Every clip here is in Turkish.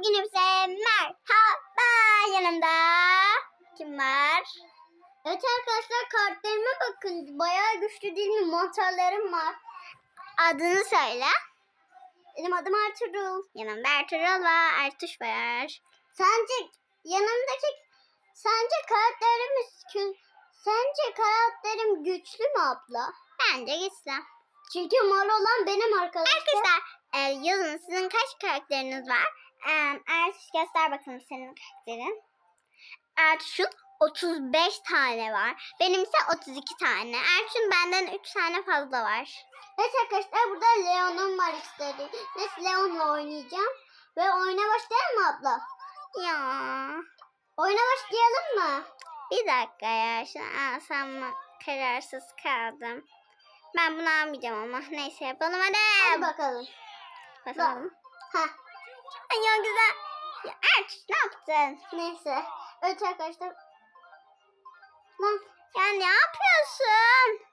bugün hepsi merhaba yanımda kim var? Evet arkadaşlar kartlarıma bakın bayağı güçlü değil mi mantarlarım var. Adını söyle. Benim adım Ertuğrul. Yanımda Ertuğrul var. Ertuş var. Sence yanımdaki sence karakterimiz kü- sence karakterim güçlü mü abla? Bence güçlü. Çünkü mor olan benim arkadaşlar. Arkadaşlar e, yazın sizin kaç karakteriniz var? E, Ertuş göster bakalım senin karakterin. Ertuş'un 35 tane var. Benim ise 32 tane. Ertuş'un benden 3 tane fazla var. Evet arkadaşlar burada Leon'um var işte. Neyse Leon'la oynayacağım. Ve oyuna başlayalım mı abla? Ya. Oyuna başlayalım mı? Bir dakika ya. Şunu alsam mı? Kararsız kaldım. Ben bunu almayacağım ama. Neyse yapalım hadi. Hadi bakalım. Bakalım. Ha. Ay ya güzel. Ya Ertuğ ne yaptın? Neyse. Evet arkadaşlar. Lan. Ya ne yapıyorsun?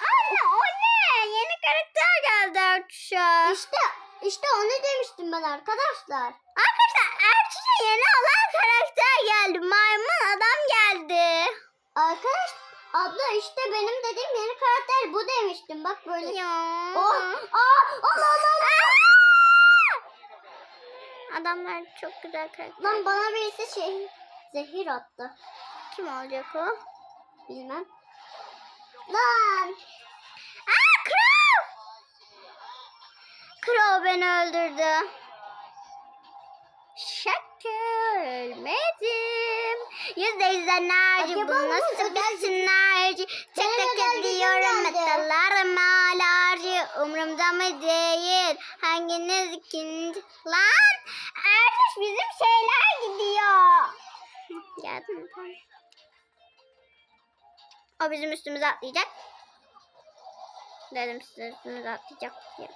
Anne o ne? Yeni karakter geldi Ertuğ'a. İşte işte onu demiştim ben arkadaşlar. Arkadaşlar Ertuğ'a yeni olan karakter geldi. Maymun adam geldi. Arkadaş abla işte benim dediğim yeni karakter bu demiştim. Bak böyle. Ya. Oh, aa, Allah Allah. Adamlar çok güzel karakter. Lan bana birisi şey zehir attı. Kim olacak o? Bilmem. Lan. Aa Crow. Crow beni öldürdü. Şaka ölmedim. Yüzde yüz enerji bu nasıl bir sinerji. Tek tek ediyorum metallarım alerji. Umurumda mı değil. Hanginiz ikinci? Lan Ertuş bizim şeyler gidiyor. Geldim? Tamam. O bizim üstümüze atlayacak. Dedim size üstümüze atlayacak diye.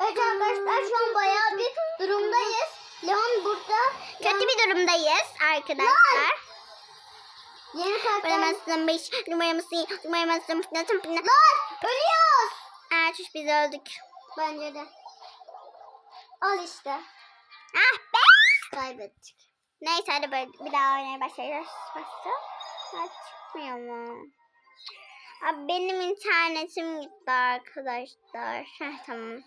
Evet arkadaşlar şu an bayağı bir durumdayız. Leon burada. Kötü bir durumdayız arkadaşlar. Yeni karakter. Numaramızın 5, numaramızın, numaramızın, numaramızın. Lan ölüyoruz. Ertuş biz öldük. Bence de. Al işte. Ah be. Kaybettik. Neyse hadi böyle bir daha oynaya başlayacağız. Başla. Ha, çıkmıyor mu? Abi benim internetim gitti arkadaşlar. Heh, tamam.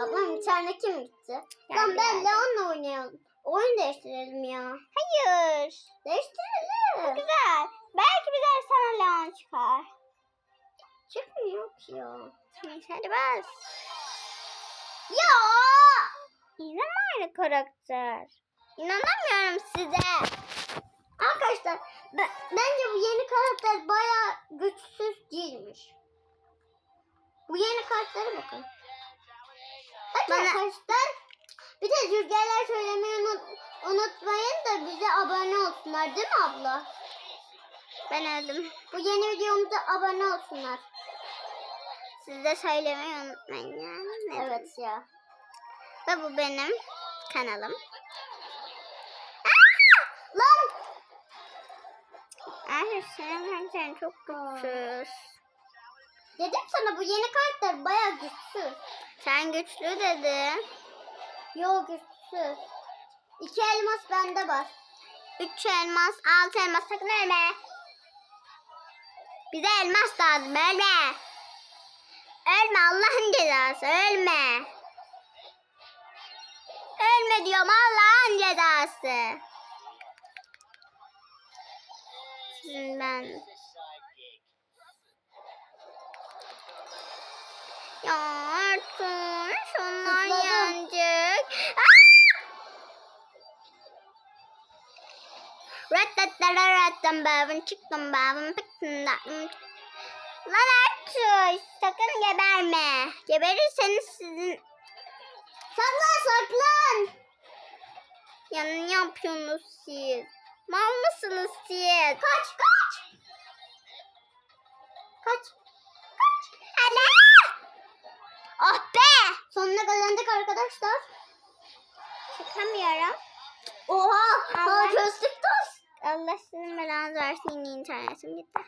Ablam internetim gitti. Tamam ben Leon'la oynayalım. Oyun değiştirelim ya. Hayır. Değiştirelim. Çok güzel. Belki bir sana Leon çıkar. Çıkmıyor ki ya. Neyse hadi bas. Ya! Yine mi aynı karakter? İnanamıyorum size. Arkadaşlar ben, bence bu yeni karakter bayağı güçsüz değilmiş. Bu yeni karaktere bakın. Arkadaşlar bir de rüzgarlar söylemeyi unut, unutmayın da bize abone olsunlar değil mi abla? Ben öldüm. Bu yeni videomuza abone olsunlar. Siz de söylemeyi unutmayın ya. Evet ya. Ve bu benim kanalım. Aa! Lan! Ay senin karakterin çok güçsüz. Dedim sana bu yeni karakter baya güçsüz. Sen güçlü dedin. Yo güçsüz. İki elmas bende var. Üç elmas, altı elmas sakın ölme. Bize elmas lazım ölme. Ölme Allah'ın cezası ölme. Ölme diyorum Allah'ın cezası. Sizin ben. Ya Artur şunlar yanacak. Rattattararattam babın çıktım babın pıktım da. Lan Artur sakın geberme. Geberirseniz sizin... Saklan saklan. Ya ne yapıyorsunuz siz? Mal mısınız siz? Kaç. Kaç. Kaç. Kazandık arkadaşlar. Çıkamıyorum. Oha. Allah. Çözdük toz. Allah sizin belanızı versin yine internetim gitti.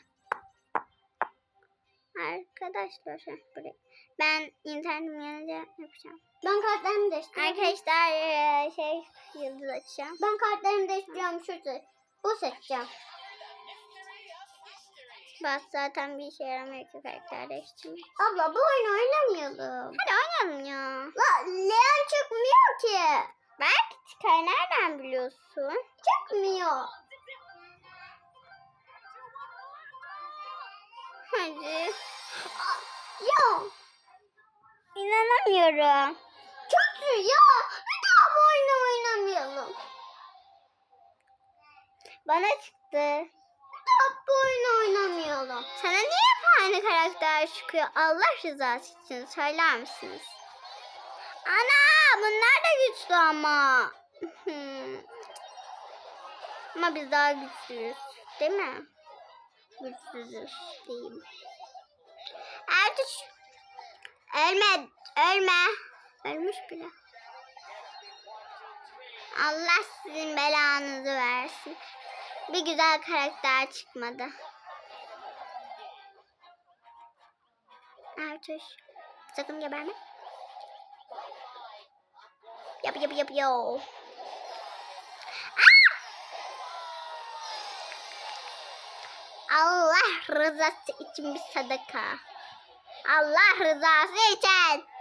Arkadaşlar buraya. Ben internetim yanınca yapacağım. Ben kartlarımı değiştiriyorum. Arkadaşlar eee, şey yıldız açacağım. Ben kartlarımı değiştiriyorum. Şu seç. Bu seçeceğim. Bak zaten bir işe yaramıyor ki karakter değiştirmek. Abla bu oyunu oynamayalım. Hadi oynayalım ya. La, Leon çıkmıyor ki. Bak Sky nereden biliyorsun? Çıkmıyor. Hadi. Aa, Ya. İnanamıyorum. Kötü ya. Bir daha bu oyunu oynamayalım. Bana çıktı. Bu oyunu oynamayalım. Sana niye hep aynı karakter çıkıyor? Allah rızası için söyler misiniz? Ana bunlar da güçlü ama. Hmm. ama biz daha güçlüyüz. Değil mi? Güçsüzüz diyeyim. Ertuğ Ölme, ölme. Ölmüş bile. Allah sizin belanızı versin. Bir güzel karakter çıkmadı. Ertuş. Sakın geberme. Yap yap yap yo. Allah rızası için bir sadaka. Allah rızası için.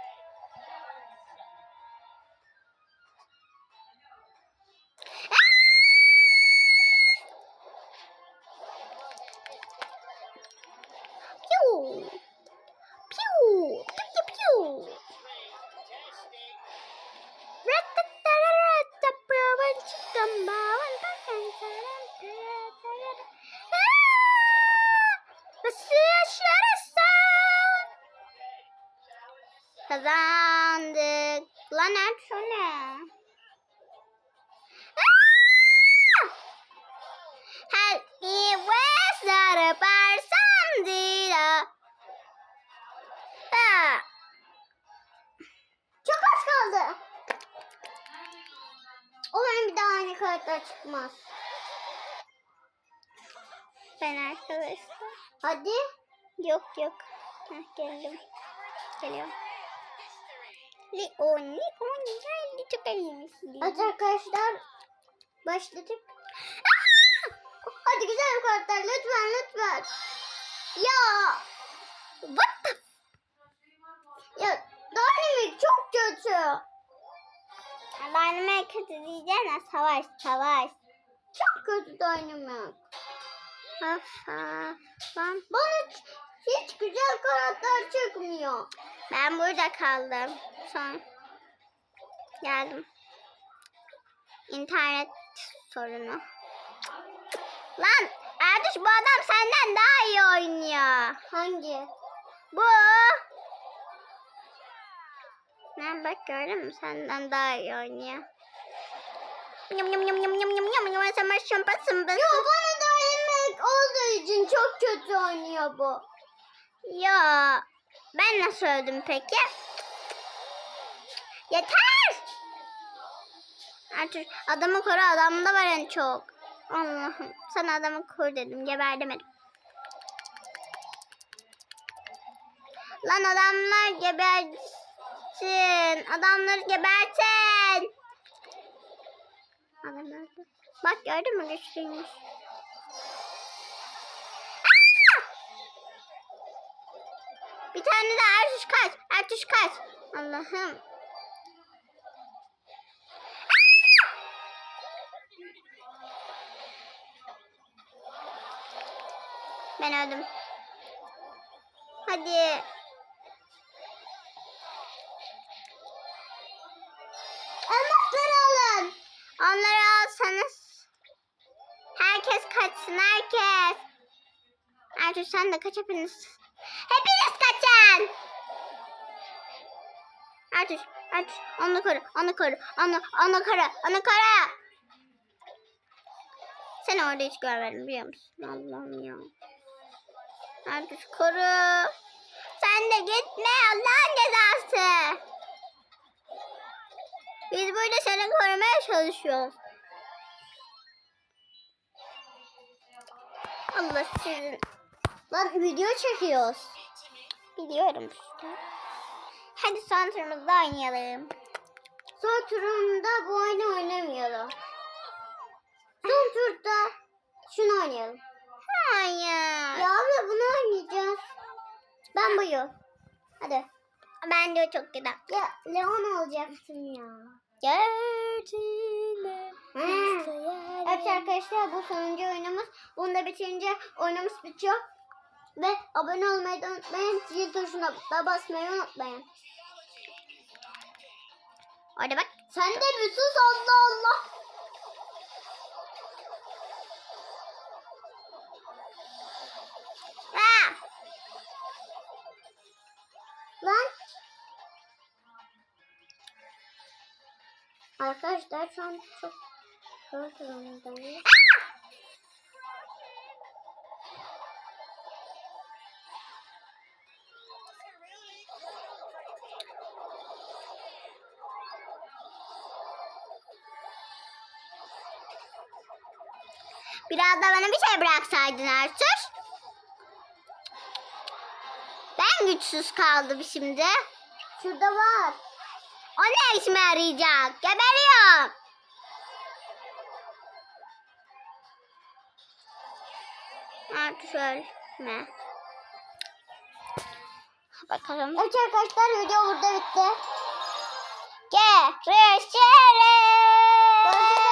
Kazandık. Lan ne? Her bir sarı parsam dila. Çok az kaldı. Umarım bir daha aynı karakter çıkmaz. Ben arkadaşlar. Hadi. Yok yok. Heh, geldim. Geliyorum. Leon, Leon geldi çok elimizdi. Hadi arkadaşlar. Başladık. Hadi güzel karakter lütfen lütfen. Ya. What the ya Dynamic çok kötü. Dynamic kötü diyeceğine savaş savaş. Çok kötü Dynamic. Haha. Ben... Bana hiç güzel karakter çıkmıyor. Ben burada kaldım. Son. Geldim. İnternet sorunu. Lan Erduş bu adam senden daha iyi oynuyor. Hangi? Bu. Ben bak gördün mü senden daha iyi oynuyor. Yum yum yum yum yum yum yum yum sama şımpa sımpa. Yo bana da yemek olduğu için çok kötü oynuyor bu. Ya ben nasıl öldüm peki? Yeter! Artık adamı koru adamda var en çok. Allah'ım sana adamı koru dedim geber demedim. Lan adamlar gebersin. Adamları gebertin. Adam öldü. Bak gördün mü güçlüymüş. Tane de Ertuş kaç. Ertuş kaç. Allah'ım. Ben öldüm. Hadi. Elmasları alın. Onları alsanız. Herkes kaçsın herkes. Ertuğ sen de kaç hepiniz. Hepiniz kaçın. Ertuğ, Ertuğ onu koru, onu koru, onu, onu koru, onu koru. Seni orada hiç görmedim biliyor musun? Allah'ım ya. Ertuğ koru. Sen de gitme Allah'ın cezası. Biz burada seni korumaya çalışıyoruz. Allah sizin. Lan video çekiyoruz. Biliyorum işte. Hadi son turumuzda oynayalım. Son turumda bu oyunu oynamayalım. Son turda şunu oynayalım. Hayır. Ya abla bunu oynayacağız. Ben buyu. Hadi. Ben de çok güzel. Ya Leon olacaksın ya. Gerçekten. Evet arkadaşlar bu sonuncu oyunumuz. Bunu da bitirince oyunumuz bitiyor. Ve abone olmayı da unutmayın. Zil tuşuna da basmayı unutmayın. Orada bak. Sen de bir sus Allah Allah. Ha. Lan. Arkadaşlar şu an çok zor durumdayım. Biraz da bana bir şey bıraksaydın Arthur. Ben güçsüz kaldım şimdi. Şurada var. O ne işime yarayacak? Geberiyorum. Arthur ölme. Bakalım. Evet arkadaşlar video burada bitti. Görüşürüz. Görüşürüz.